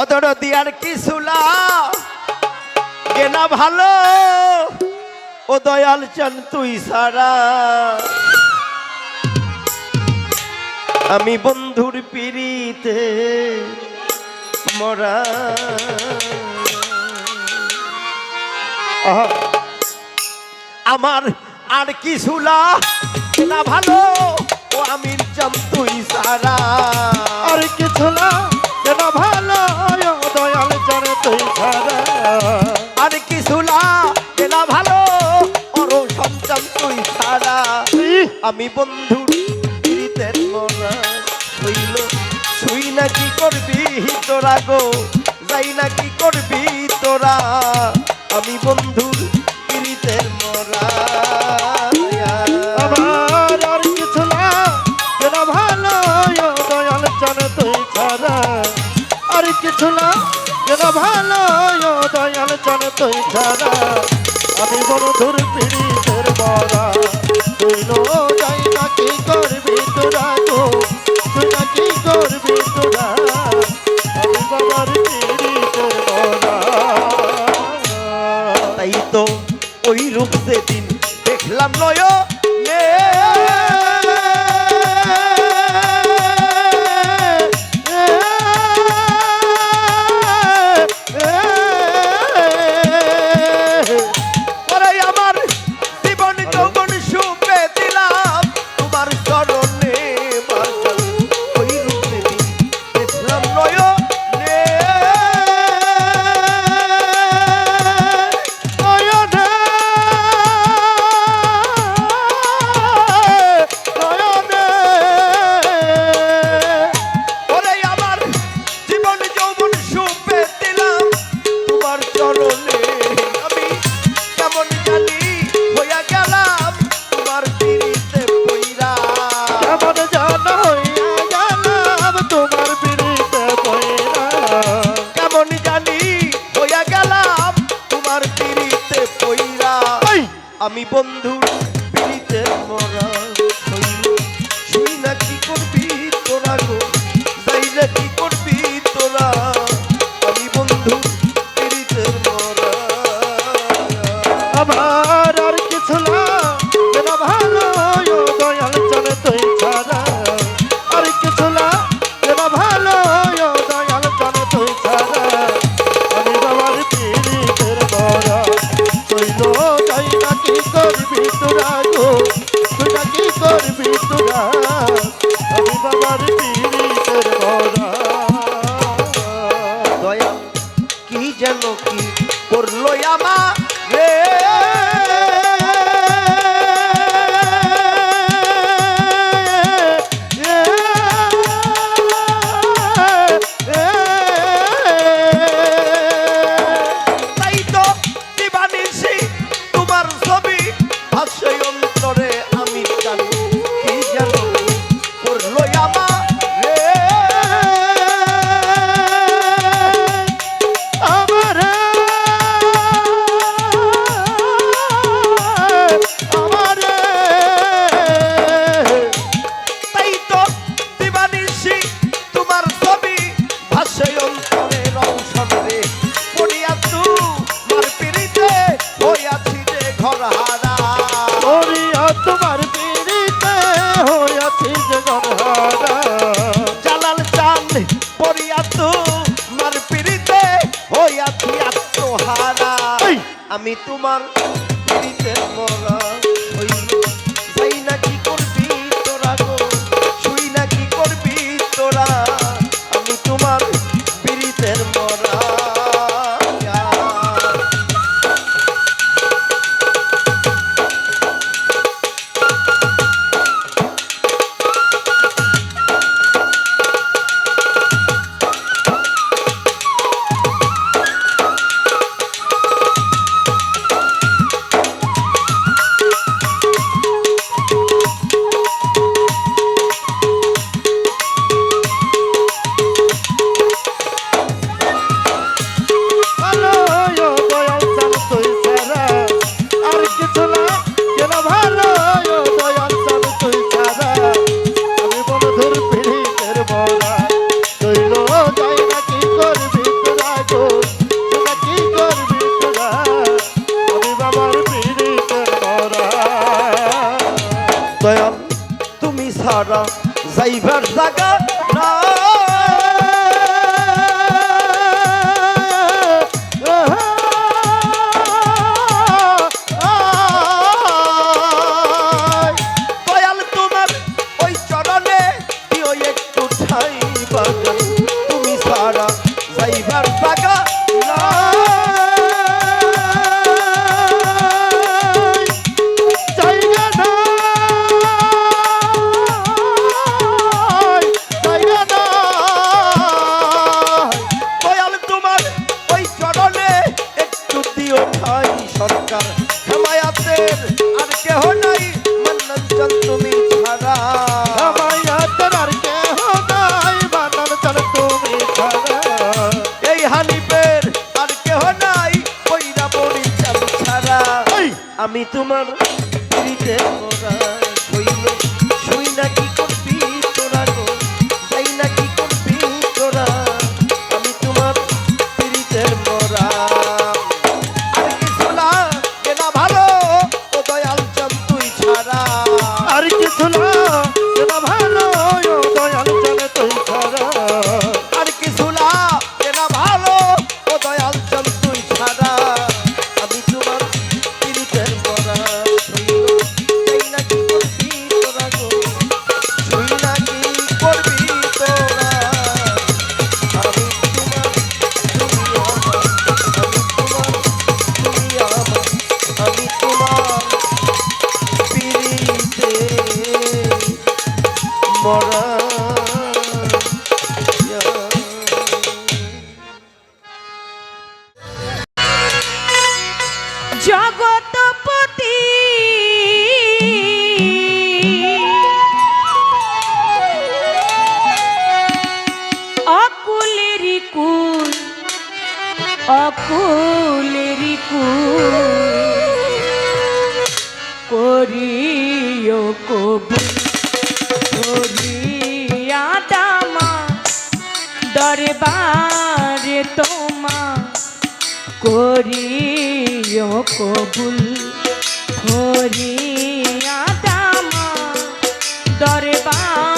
অদর দিয়ার কিসুলা গেনা ভালো। ও দয়াল চান তুই সারা। আমি বন্ধুর পিড়িতে মরা। আমার আর কিছু না ভালো। ও আমির চান তুই সারা। আর কি সুলা আমি বন্ধু দিতে মরা হইল। শুই না কি করবি তোরা গো? যাই না কি করবি তোরা? আমি বন্ধু, পিড়িতের মরা। আমার না ভালো দয়াল চান তুই ছাড়া। আর কিছু না তোরা ভালো দয়াল তুলো যাই না কি করবি তোরা গো? তোরা কি করবি তোরা আমি বন্ধু আমি তোমার পিড়িতে পরা জগতপতি। অকুলেরি কুল অকুলেরি কুল। ধরিয়া দামা দরবারে তোমা করিও কবুল। করিয়া দামা দরবার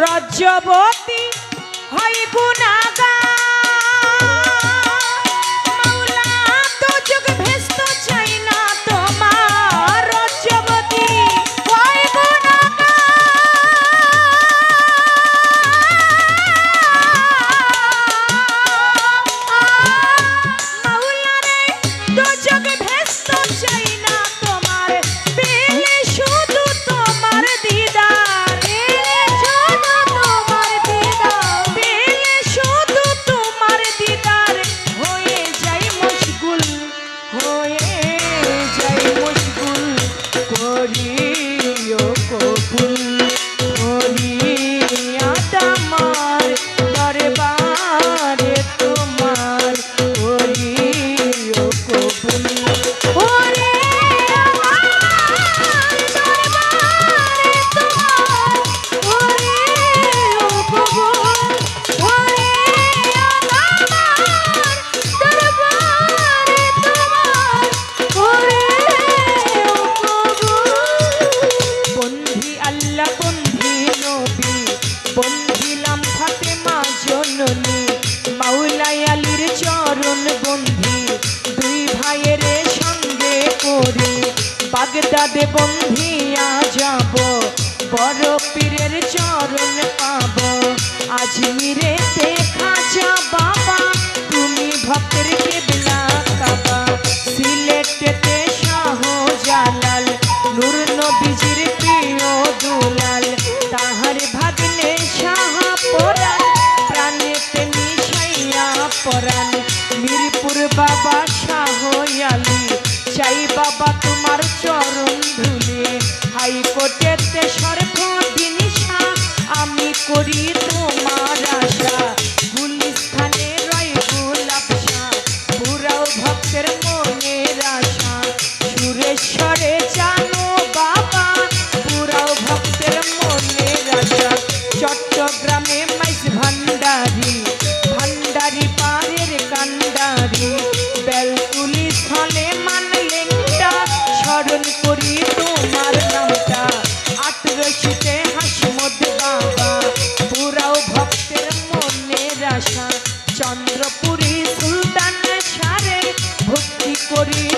রজবতী হয় গুণাগা ori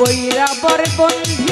বৈরাবর বন্ধু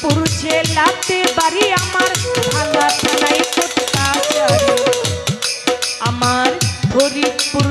পুরুষে লাতে বাড়ি আমার ভাঙা থানায় আমার হরিপুর